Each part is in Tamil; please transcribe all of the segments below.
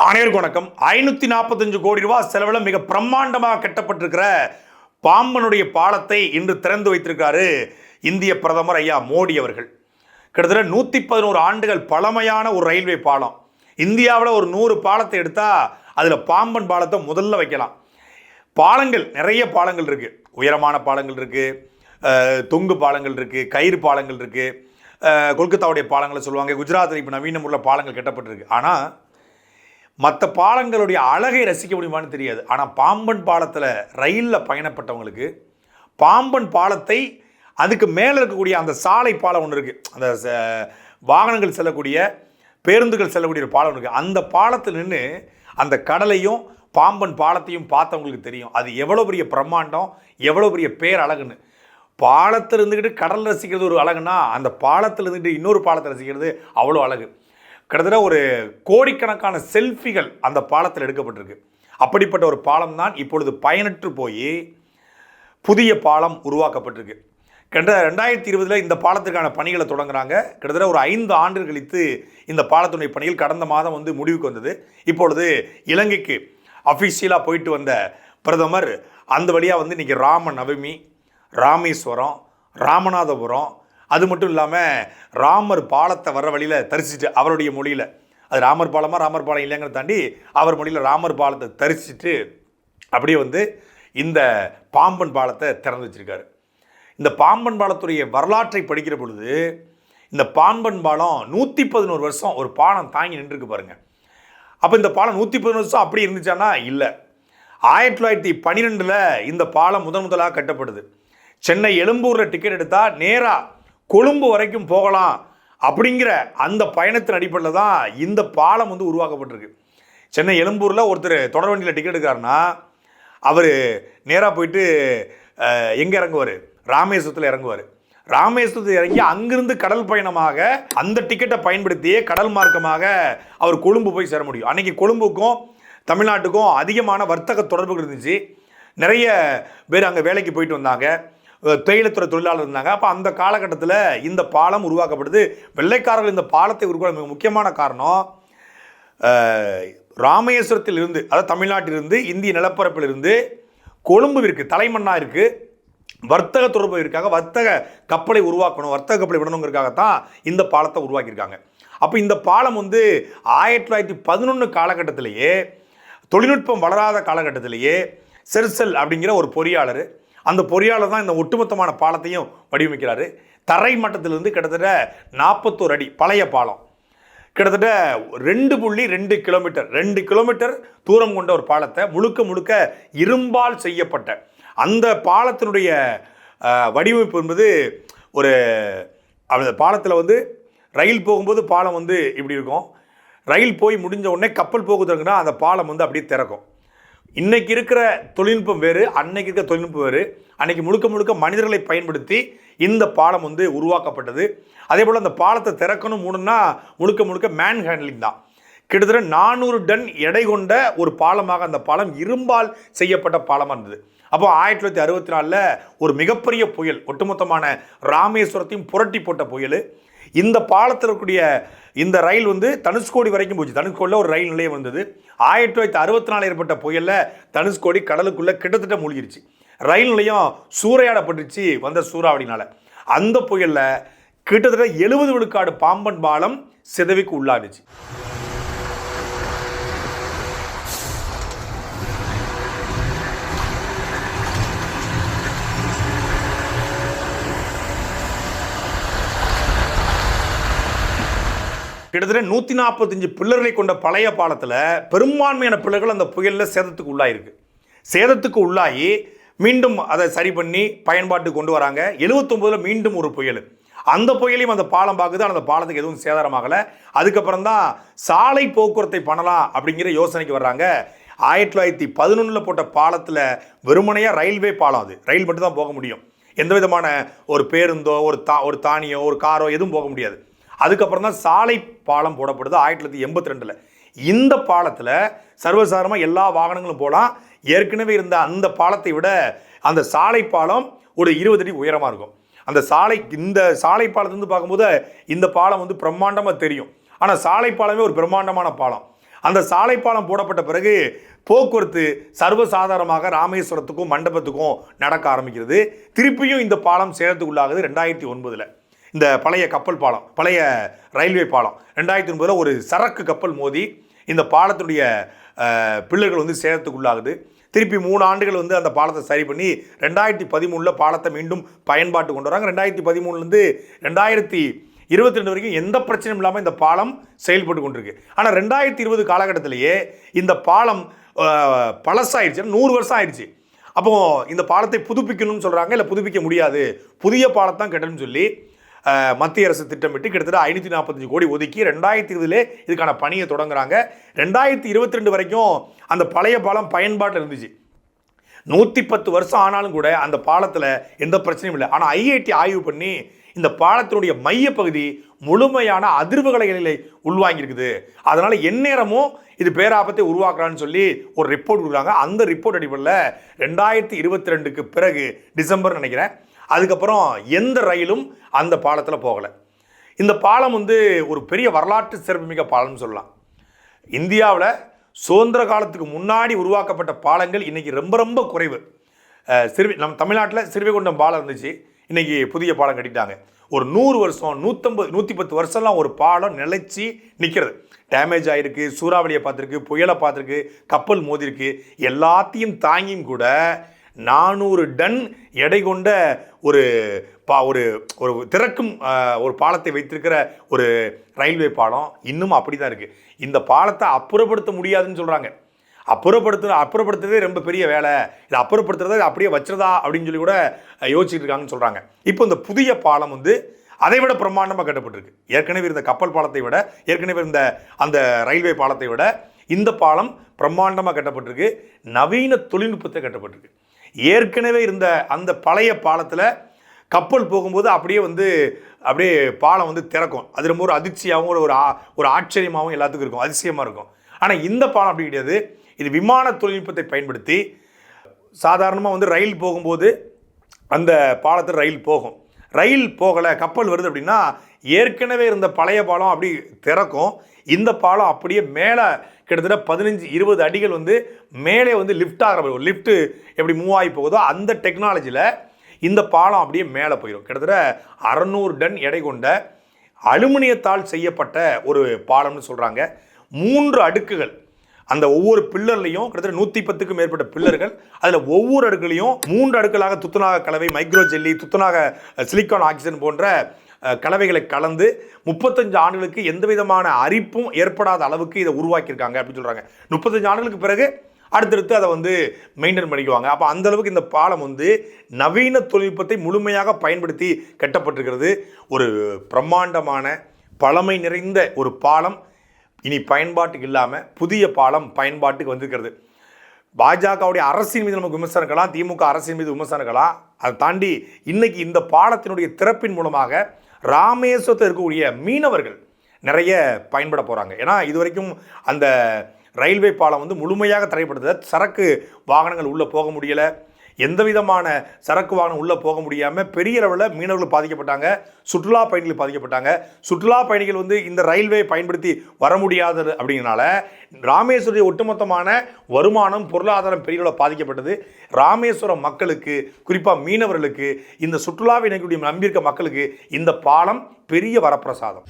அனைவருக்கும் வணக்கம். ஐநூற்றி நாற்பத்தஞ்சு கோடி ரூபாய் செலவில் மிக பிரம்மாண்டமாக கட்டப்பட்டிருக்கிற பாம்பனுடைய பாலத்தை இன்று திறந்து வைத்திருக்காரு இந்திய பிரதமர் ஐயா மோடி அவர்கள். கிட்டத்தட்ட நூற்றி பதினோரு ஆண்டுகள் பழமையான ஒரு ரயில்வே பாலம். இந்தியாவில் ஒரு நூறு பாலத்தை எடுத்தால் அதில் பாம்பன் பாலத்தை முதல்ல வைக்கலாம். பாலங்கள் நிறைய பாலங்கள் இருக்குது உயரமான பாலங்கள் இருக்குது தொங்கு பாலங்கள் இருக்குது கயிறு பாலங்கள் இருக்குது கொல்கத்தாவுடைய பாலங்களை சொல்லுவாங்க குஜராத்தில் இப்போ நவீன முறையில் பாலங்கள் கட்டப்பட்டிருக்கு. ஆனால் மற்ற பாலங்களுடைய அழகை ரசிக்க முடியுமான்னு தெரியாது. ஆனால் பாம்பன் பாலத்தில் ரயிலில் பயணப்பட்டவங்களுக்கு பாம்பன் பாலத்தை அதுக்கு மேலே இருக்கக்கூடிய அந்த சாலை பாலம் ஒன்று இருக்குது அந்த ச- வாகனங்கள் செல்லக்கூடிய பேருந்துகள் செல்லக்கூடிய ஒரு பாலம் ஒன்று இருக்குது அந்த பாலத்தில் நின்று அந்த கடலையும் பாம்பன் பாலத்தையும் பார்த்தவங்களுக்கு தெரியும். அது எவ்வளோ பெரிய பிரம்மாண்டம் எவ்வளோ பெரிய பேர் அழகுன்னு. பாலத்தில் இருந்துக்கிட்டு கடல் ரசிக்கிறது ஒரு அழகுனா அந்த பாலத்தில் இருந்துக்கிட்டு இன்னொரு பாலத்தை ரசிக்கிறது அவ்வளோ அழகு. கிட்டத்தட்ட ஒரு கோடிக்கணக்கான செல்ஃபிகள் அந்த பாலத்தில் எடுக்கப்பட்டிருக்கு. அப்படிப்பட்ட ஒரு பாலம் தான் இப்பொழுது பயனற்று போய் புதிய பாலம் உருவாக்கப்பட்டிருக்கு. கிட்ட ரெண்டாயிரத்தி இருபதில் இந்த பாலத்திற்கான பணிகளை தொடங்குறாங்க. கிட்டத்தட்ட ஒரு ஐந்து ஆண்டுகள் கழித்து இந்த பாலத்துடைய பணிகள் கடந்த மாதம் வந்து முடிவுக்கு வந்தது. இப்பொழுது இலங்கைக்கு அஃபிஷியலாக போயிட்டு வந்த பிரதமர் அந்த வழியாக வந்து இன்றைக்கி ராம நவமி ராமேஸ்வரம் ராமநாதபுரம் அது மட்டும் இல்லாமல் ராமர் பாலத்தை வர வழியில் தரிசிட்டு அவருடைய மொழியில். அது ராமர் பாலமாக ராமர் பாலம் இல்லைங்கிறத தாண்டி அவர் மொழியில் ராமர் பாலத்தை தரிசிட்டு அப்படியே வந்து இந்த பாம்பன் பாலத்தை திறந்து வச்சுருக்காரு. இந்த பாம்பன் பாலத்துடைய வரலாற்றை படிக்கிற பொழுது இந்த பாம்பன் பாலம் நூற்றி பதினோரு வருஷம் ஒரு பாலம் தாங்கி நின்றுருக்கு பாருங்கள் அப்போ இந்த பாலம் நூற்றி பதினோரு வருஷம் அப்படி இருந்துச்சானா இல்லை. ஆயிரத்தி தொள்ளாயிரத்தி பன்னிரெண்டில் இந்த பாலம் முதன் முதலாக கட்டப்படுது. சென்னை எழும்பூரில் டிக்கெட் எடுத்தால் நேராக கொழும்பு வரைக்கும் போகலாம் அப்படிங்கிற அந்த பயணத்தின் அடிப்படையில் தான் இந்த பாலம் வந்து உருவாக்கப்பட்டிருக்கு. சென்னை எழும்பூரில் ஒருத்தர் தொடர் வண்டியில் டிக்கெட் எடுக்காருன்னா அவர் நேராக போயிட்டு எங்கே இறங்குவார்? ராமேஸ்வரத்தில் இறங்குவார். ராமேஸ்வரத்தில் இறங்கி அங்கிருந்து கடல் பயணமாக அந்த டிக்கெட்டை பயன்படுத்தியே கடல் மார்க்கமாக அவர் கொழும்பு போய் சேர முடியும். அன்றைக்கி கொழும்புக்கும் தமிழ்நாட்டுக்கும் அதிகமான வர்த்தக தொடர்புகள் இருந்துச்சு. நிறைய பேர் அங்கே வேலைக்கு போயிட்டு வந்தாங்க. தேயிலைத்துறை தொழிலாளர் இருந்தாங்க. அப்போ அந்த காலகட்டத்தில் இந்த பாலம் உருவாக்கப்படுது. வெள்ளைக்காரர்கள் இந்த பாலத்தை உருவாக்க மிக முக்கியமான காரணம் ராமேஸ்வரத்தில் இருந்து அதாவது தமிழ்நாட்டிலிருந்து இந்திய நிலப்பரப்பில் இருந்து கொழும்புவிற்கு தலைமன்னாக இருக்குது வர்த்தக தொடர்புக்காக வர்த்தக கப்பலை உருவாக்கணும் வர்த்தக கப்பலை விடணுங்கிறதுக்காகத்தான் இந்த பாலத்தை உருவாக்கியிருக்காங்க. அப்போ இந்த பாலம் வந்து ஆயிரத்தி தொள்ளாயிரத்தி பதினொன்று காலகட்டத்திலேயே தொழில்நுட்பம் வளராத காலகட்டத்திலேயே செர்சல் அப்படிங்கிற ஒரு பொறியாளர் அந்த பொறியாளர் தான் இந்த ஒட்டுமொத்தமான பாலத்தையும் வடிவமைக்கிறாரு. தரை மட்டத்திலிருந்து கிட்டத்தட்ட நாற்பத்தோரு அடி பழைய பாலம். கிட்டத்தட்ட ரெண்டு புள்ளி ரெண்டு கிலோமீட்டர் ரெண்டு கிலோமீட்டர் தூரம் கொண்ட ஒரு பாலத்தை முழுக்க முழுக்க இரும்பால் செய்யப்பட்ட. அந்த பாலத்தினுடைய வடிவமைப்பு என்பது ஒரு அந்த பாலத்தில் வந்து ரயில் போகும்போது பாலம் வந்து இப்படி இருக்கும். ரயில் போய் முடிஞ்ச உடனே கப்பல் போகுதுங்கன்னா அந்த பாலம் வந்து அப்படியே திறக்கும். இன்னைக்கு இருக்கிற தொழில்நுட்பம் வேறு அன்னைக்கு இருக்கிற தொழில்நுட்பம் வேறு. அன்னைக்கு முழுக்க முழுக்க மனிதர்களை பயன்படுத்தி இந்த பாலம் வந்து உருவாக்கப்பட்டது. அதே போல் அந்த பாலத்தை திறக்கணும் மூணுன்னா முழுக்க முழுக்க மேன் ஹேண்ட்லிங் தான். கிட்டத்தட்ட நானூறு டன் எடை கொண்ட ஒரு பாலமாக அந்த பாலம் இரும்பால் செய்யப்பட்ட பாலமாக இருந்தது அப்போ ஆயிரத்தி தொள்ளாயிரத்தி அறுபத்தி நாலில் ஒரு மிகப்பெரிய புயல் ஒட்டுமொத்தமான ராமேஸ்வரத்தையும் புரட்டி போட்ட புயல். இந்த பாலத்தில் இருக்கக்கூடிய இந்த ரயில் வந்து தனுஷ்கோடி வரைக்கும் போச்சு. தனுஷ்கோடியில் ஒரு ரயில் நிலையம் வந்தது ஆயிரத்தி தொள்ளாயிரத்தி அறுபத்தி நாலு ஏற்பட்ட புயலில் தனுஷ்கோடி கடலுக்குள்ளே கிட்டத்தட்ட மூழ்கிருச்சு. ரயில் நிலையம் சூறையாடப்பட்டுச்சு வந்த சூறாவடினால் அந்த புயலில் கிட்டத்தட்ட எழுபது விழுக்காடு பாம்பன் பாலம் சிதவிக்கு உள்ளானுச்சு. கிட்டத்தட்ட நூற்றி நாற்பத்தஞ்சு பில்லர்களை கொண்ட பழைய பாலத்தில் பெரும்பான்மையான பிள்ளைகள் அந்த புயலில் சேதத்துக்கு உள்ளாயிருக்கு. சேதத்துக்கு உள்ளாகி மீண்டும் அதை சரி பண்ணி பயன்பாட்டுக்கு கொண்டு வராங்க. எழுபத்தொம்போதில் மீண்டும் ஒரு புயல். அந்த புயலையும் அந்த பாலம் பார்க்குது. அந்த பாலத்துக்கு எதுவும் சேதாரமாகலை அதுக்கப்புறம் தான் சாலை போக்குவரத்தை பண்ணலாம் அப்படிங்கிற யோசனைக்கு வர்றாங்க. ஆயிரத்தி தொள்ளாயிரத்தி பதினொன்றில் போட்ட பாலத்தில் வெறுமனையாக ரயில்வே பாலம் அது. ரயில் மட்டும் தான் போக முடியும். எந்த விதமான ஒரு பேருந்தோ ஒரு தா ஒரு தானியோ ஒரு காரோ எதுவும் போக முடியாது. அதுக்கப்புறம் தான் சாலை பாலம் போடப்படுது ஆயிரத்தி தொள்ளாயிரத்தி எண்பத்தி ரெண்டில். இந்த பாலத்தில் சர்வசாதாரணமாக எல்லா வாகனங்களும் போகலாம். ஏற்கனவே இருந்த அந்த பாலத்தை விட அந்த சாலை பாலம் ஒரு இருபது அடி உயரமாக இருக்கும். அந்த சாலை இந்த சாலை பாலத்துலேருந்து பார்க்கும்போது இந்த பாலம் வந்து பிரம்மாண்டமாக தெரியும். ஆனால் சாலை பாலமே ஒரு பிரம்மாண்டமான பாலம். அந்த சாலை பாலம் போடப்பட்ட பிறகு போக்குவரத்து சர்வசாதாரணமாக ராமேஸ்வரத்துக்கும் மண்டபத்துக்கும் நடக்க ஆரம்பிக்கிறது. திருப்பியும் இந்த பாலம் சேலத்துக்குள்ளாகுது ரெண்டாயிரத்தி ஒன்பதில். இந்த பழைய கப்பல் பாலம் பழைய ரயில்வே பாலம். ரெண்டாயிரத்தி ஒன்பதில் ஒரு சரக்கு கப்பல் மோதி இந்த பாலத்துடைய பிள்ளைகள் பில்லர்கள் வந்து சேதத்துக்குள்ளாகுது. திருப்பி மூணு ஆண்டுகள் வந்து அந்த பாலத்தை சரி பண்ணி ரெண்டாயிரத்தி பதிமூணில் பாலத்தை மீண்டும் பயன்பாட்டு கொண்டு வராங்க. ரெண்டாயிரத்தி பதிமூணுலேருந்து ரெண்டாயிரத்தி இருபத்தி ரெண்டு வரைக்கும் எந்த பிரச்சனையும் இல்லாமல் இந்த பாலம் செயல்பட்டு கொண்டிருக்கு. ஆனால் ரெண்டாயிரத்தி இருபது காலகட்டத்திலேயே இந்த பாலம் அஹ், பழசாயிடுச்சு. நூறு வருஷம் ஆயிடுச்சு. அப்போது இந்த பாலத்தை புதுப்பிக்கணும்னு சொல்கிறாங்க இல்லை புதுப்பிக்க முடியாது. புதிய பாலத்தான் கட்டணும்னு சொல்லி மத்திய அரசு திட்டமிட்டு கிட்டத்தட்ட ஐநூற்றி நாற்பத்தஞ்சு கோடி ஒதுக்கி ரெண்டாயிரத்தி இருபதுலே இதுக்கான பணியை தொடங்குறாங்க. ரெண்டாயிரத்தி இருபத்தி ரெண்டு வரைக்கும் அந்த பழைய பாலம் பயன்பாட்டில் இருந்துச்சு. நூற்றி பத்து வருஷம் ஆனாலும் கூட அந்த பாலத்தில் எந்த பிரச்சனையும் இல்லை. ஆனால் ஐஐடி ஆய்வு பண்ணி இந்த பாலத்தினுடைய மையப்பகுதி முழுமையான அதிர்வுகளை உள்வாங்கியிருக்குது. அதனால் எந்நேரமும் இது பேராபத்தை உருவாக்குறான்னு சொல்லி ஒரு ரிப்போர்ட் கொடுக்குறாங்க. அந்த ரிப்போர்ட் அடிப்படையில் ரெண்டாயிரத்தி இருபத்தி ரெண்டுக்கு பிறகு டிசம்பர் நினைக்கிறேன். அதுக்கப்புறம் எந்த ரயிலும் அந்த பாலத்தில் போகலை. இந்த பாலம் வந்து ஒரு பெரிய வரலாற்று சிறப்புமிக்க பாலம்னு சொல்லலாம். இந்தியாவில் சுதந்திர காலத்துக்கு முன்னாடி உருவாக்கப்பட்ட பாலங்கள் இன்றைக்கி ரொம்ப ரொம்ப குறைவு. சிறுவி நம்ம தமிழ்நாட்டில் சிறுவைகுண்டம் பாலம் இருந்துச்சு. இன்றைக்கி புதிய பாலம் கட்டிட்டாங்க. ஒரு நூறு வருஷம் நூற்றம்பது நூற்றி பத்து வருஷம்லாம் ஒரு பாலம் நிலைச்சி நிற்கிறது டேமேஜ் ஆகிருக்கு சூறாவளியை பார்த்துருக்கு புயலை பார்த்துருக்கு கப்பல் மோதிருக்கு. எல்லாத்தையும் தாங்கியும் கூட நானூறு டன் எடை கொண்ட ஒரு பா ஒரு ஒரு திறக்கும் ஒரு பாலத்தை வைத்திருக்கிற ஒரு ரயில்வே பாலம் இன்னும் அப்படி தான் இருக்குது இந்த பாலத்தை அப்புறப்படுத்த முடியாதுன்னு சொல்கிறாங்க அப்புறப்படுத்து அப்புறப்படுத்துறதே ரொம்ப பெரிய வேலை. இதை அப்புறப்படுத்துறதை அப்படியே வச்சுருதா அப்படின்னு சொல்லி கூட யோசிச்சுட்டு இருக்காங்கன்னு சொல்கிறாங்க இப்போ இந்த புதிய பாலம் வந்து அதை விட பிரம்மாண்டமாக கட்டப்பட்டிருக்கு. ஏற்கனவே இருந்த கப்பல் பாலத்தை விட ஏற்கனவே இருந்த அந்த ரயில்வே பாலத்தை விட இந்த பாலம் பிரம்மாண்டமாக கட்டப்பட்டிருக்கு. நவீன தொழில்நுட்பத்தை கட்டப்பட்டிருக்கு. ஏற்கனவே இருந்த அந்த பழைய பாலத்தில் கப்பல் போகும்போது அப்படியே வந்து அப்படியே பாலம் வந்து திறக்கும். அது ரொம்ப ஒரு அதிர்ச்சியாகவும் ஒரு ஒரு ஆ- ஒரு ஆச்சரியமாகவும் எல்லாத்துக்கும் இருக்கும். அதிசயமாக இருக்கும். ஆனால் இந்த பாலம் அப்படி கிடையாது. இது விமான தொழில்நுட்பத்தை பயன்படுத்தி சாதாரணமாக வந்து ரயில் போகும்போது அந்த பாலத்தில் ரயில் போகும். ரயில் போகலை கப்பல் வருது அப்படின்னா ஏற்கனவே இருந்த பழைய பாலம் அப்படி திறக்கும். இந்த பாலம் அப்படியே மேலே கிட்டத்தட்ட பதினஞ்சு இருபது அடிகள் வந்து மேலே வந்து லிஃப்ட் ஆகிற மாதிரி லிஃப்ட்டு எப்படி மூவ் ஆகி போகுதோ அந்த டெக்னாலஜியில் இந்த பாலம் அப்படியே மேலே போயிடும் கிட்டத்தட்ட அறநூறு டன் எடை கொண்ட அலுமினியத்தால் செய்யப்பட்ட ஒரு பாலம்னு சொல்கிறாங்க மூன்று அடுக்குகள். அந்த ஒவ்வொரு பில்லர்லையும் கிட்டத்தட்ட நூற்றி பத்துக்கும் மேற்பட்ட பில்லர்கள். அதில் ஒவ்வொரு அடுக்குலையும் மூன்று அடுக்களாக துத்தநாக கலவை மைக்ரோ ஜெல்லி துத்தநாக சிலிக்கான் ஆக்சிஜன் போன்ற கலவைகளை கலந்து முப்பத்தஞ்சு ஆண்டுகளுக்கு எந்த விதமான அரிப்பும் ஏற்படாத அளவுக்கு இதை உருவாக்கியிருக்காங்க அப்படின்னு சொல்கிறாங்க முப்பத்தஞ்சு ஆண்டுகளுக்கு பிறகு அடுத்தடுத்து அதை வந்து மெயின்டைன் பண்ணிக்குவாங்க. அப்போ அந்த அளவுக்கு இந்த பாலம் வந்து நவீன தொழில்நுட்பத்தை முழுமையாக பயன்படுத்தி கட்டப்பட்டிருக்கிறது. ஒரு பிரம்மாண்டமான பழமை நிறைந்த ஒரு பாலம் இனி பயன்பாட்டுக்கு இல்லாமல் புதிய பாலம் பயன்பாட்டுக்கு வந்திருக்கிறது. பாஜகவுடைய அரசின் மீது நமக்கு விமர்சனம் இருக்கலாம் திமுக அரசின் மீது விமர்சனம் இருக்கலாம் அதை தாண்டி இன்னைக்கு இந்த பாலத்தினுடைய திறப்பின் மூலமாக ராமேஸ்வரத்தில் இருக்கக்கூடிய மீனவர்கள் நிறைய பயன்பட போகிறாங்க ஏன்னா இது வரைக்கும் அந்த ரயில்வே பாலம் வந்து முழுமையாக தடைப்படுத்த சரக்கு வாகனங்கள் உள்ளே போக முடியலை. எந்த விதமான சரக்கு வாகனம் உள்ளே போக முடியாமல் பெரிய அளவில் மீனவர்கள் பாதிக்கப்பட்டாங்க சுற்றுலா பயணிகள் பாதிக்கப்பட்டாங்க. சுற்றுலா பயணிகள் வந்து இந்த ரயில்வே பயன்படுத்தி வர முடியாதது அப்படிங்கிறனால ராமேஸ்வரத்துடைய ஒட்டுமொத்தமான வருமானம் பொருளாதாரம் பெரிய அளவில் பாதிக்கப்பட்டது. ராமேஸ்வரம் மக்களுக்கு குறிப்பாக மீனவர்களுக்கு இந்த சுற்றுலாவை இணைக்கக்கூடிய நம்பியிருக்க மக்களுக்கு இந்த பாலம் பெரிய வரப்பிரசாதம்.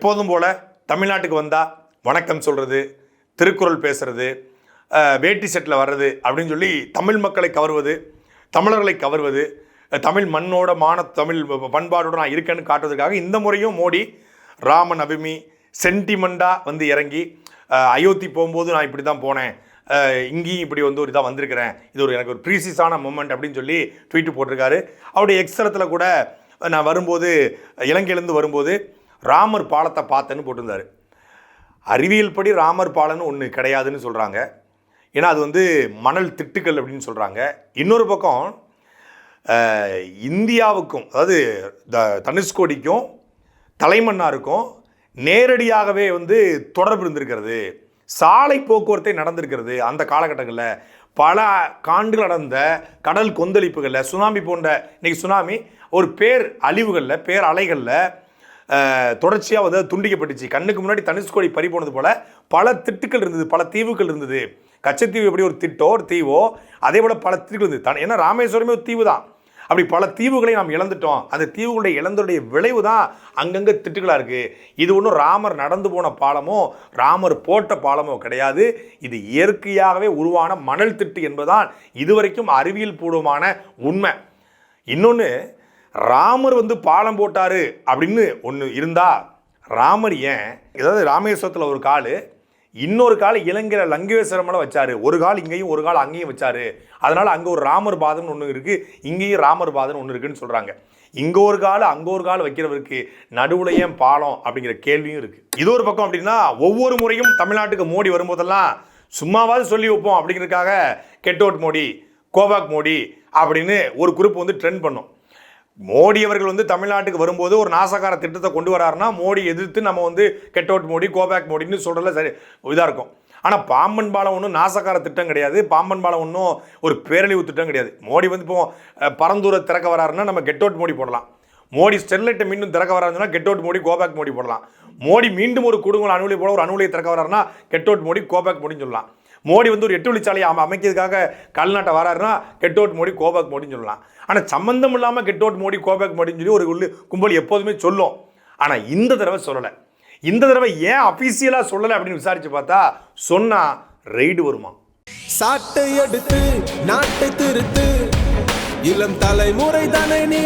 எப்போதும் போல் தமிழ்நாட்டுக்கு வந்தால் வணக்கம் சொல்கிறது திருக்குறள் பேசுறது வேட்டி செட்டில் வர்றது அப்படின்னு சொல்லி தமிழ் மக்களை கவர்வது தமிழர்களை கவர்வது தமிழ் மண்ணோட மான தமிழ் பண்பாடோட நான் இருக்கேன்னு காட்டுவதற்காக இந்த முறையும் மோடி ராம அபிமி சென்டிமெண்ட்டாக வந்து இறங்கி அயோத்தி போகும்போது நான் இப்படி தான் போனேன். இங்கேயும் இப்படி வந்து ஒரு இதாக வந்திருக்கிறேன். இது ஒரு எனக்கு ஒரு ப்ரீசிஸான மூமெண்ட் அப்படின்னு சொல்லி ட்வீட்டு போட்டிருக்காரு. அவருடைய எக்ஸரத்தில் கூட நான் வரும்போது இலங்கையிலேருந்து வரும்போது ராமர் பாலத்தை பார்த்தேன்னு போட்டிருந்தாரு. அறிவியல் படி ராமர் பாலம்னு ஒன்று கிடையாதுன்னு சொல்கிறாங்க ஏன்னா அது வந்து மணல் திட்டுக்கள் அப்படின்னு சொல்கிறாங்க இன்னொரு பக்கம் இந்தியாவுக்கும் அதாவது த தனுஷ்கோடிக்கும் தலைமன்னாருக்கும் நேரடியாகவே வந்து தொடர்பு இருந்திருக்கிறது. சாலை போக்குவரத்தை நடந்திருக்கிறது அந்த காலகட்டங்களில். பல காண்டுகள் நடந்த கடல் கொந்தளிப்புகளில் சுனாமி போன்ற இன்றைக்கி சுனாமி ஒரு பேர் அழிவுகளில் பேர் அலைகளில் தொடர்ச்சியாக வந்து துண்டிக்கப்பட்டுச்சு. கண்ணுக்கு முன்னாடி தனுஷ்கோடி பறி போனது போல் பல திட்டுக்கள் இருந்தது பல தீவுகள் இருந்தது. கச்சத்தீவு எப்படி ஒரு திட்டோ ஒரு தீவோ அதே போல் பல திட்டுகள் இருந்தது. தன் ஏன்னா ராமேஸ்வரமே ஒரு தீவு தான். அப்படி பல தீவுகளை நாம் இழந்துட்டோம். அந்த தீவுகளுடைய இழந்தோடைய விளைவு தான் அங்கங்கே திட்டுகளாக இருக்குது இது ஒன்றும் ராமர் நடந்து போன பாலமோ ராமர் போட்ட பாலமோ கிடையாது. இது இயற்கையாகவே உருவான மணல் திட்டு என்பதுதான் இதுவரைக்கும் அறிவியல் பூர்வமான உண்மை. இன்னொன்று ராமர் வந்து பாலம் போட்டார் அப்படின்னு ஒன்று இருந்தா ராமர் ஏன்? ஏதாவது ராமேஸ்வரத்தில் ஒரு கால் இன்னொரு கால் இலங்கையில் லங்கேஸ்வரமில் வச்சார். ஒரு கால் இங்கேயும் ஒரு கால் அங்கேயும் வச்சாரு. அதனால் அங்கே ஒரு ராமர் பாதம்னு ஒன்று இருக்குது இங்கேயும் ராமர் பாதம்னு ஒன்று இருக்குன்னு சொல்கிறாங்க இங்கே ஒரு கால் அங்கே ஒரு கால் வைக்கிறவருக்கு நடுவில் ஏன் பாலம் அப்படிங்கிற கேள்வியும் இருக்குது இது ஒரு பக்கம் அப்படின்னா ஒவ்வொரு முறையும் தமிழ்நாட்டுக்கு மோடி வரும்போதெல்லாம் சும்மாவாவது சொல்லி வைப்போம் அப்படிங்கிறதுக்காக get out Modi go back Modi அப்படின்னு ஒரு குரூப் வந்து ட்ரெண்ட் பண்ணும். மோடி அவர்கள் வந்து தமிழ்நாட்டுக்கு வரும்போது ஒரு நாசகார திட்டத்தை கொண்டு வராருன்னா மோடி எதிர்த்து நம்ம வந்து get out Modi go back மோடின்னு சொல்கிறதுல சரி இதாக இருக்கும். ஆனால் பாம்பன் பாலம் ஒன்றும் நாசகார திட்டம் கிடையாது. பாம்பன் பாலம் ஒன்றும் ஒரு பேரழிவு திட்டம் கிடையாது. மோடி வந்து இப்போ பரந்தூர பரந்தூரை திறக்க வராருன்னா நம்ம கெட் அவுட் மோடி போடலாம். மோடி ஸ்டெர்லைட்டை மீண்டும் திறக்க வராருன்னா get out Modi go back Modi போடலாம். மோடி மீண்டும் ஒரு குடும்பம் அணுவலை போல ஒரு அணுவலையை திறக்க வராருன்னா get out Modi go back மோடின்னு சொல்லலாம். மோடி வந்து ஒரு எட்டு வழிச்சாலையை அமைக்கிறதுக்காக கல்நாட்டை வராருன்னா get out Modi go back மோடின்னு சொல்லலாம். ஆனால் சம்மந்தம் இல்லாமல் get out Modi go back மோடின்னு சொல்லி ஒரு உள்ளு கும்பல் எப்போதுமே சொல்லும். ஆனால் இந்த தடவை சொல்லலை. இந்த தடவை ஏன் அஃபீஷியலாக சொல்லலை அப்படின்னு விசாரித்து பார்த்தா சொன்னால் ரெய்டு வருமா? சாட்டை எடுத்து நாட்டை திருத்து. இளம் தலைமுறை தானே நீ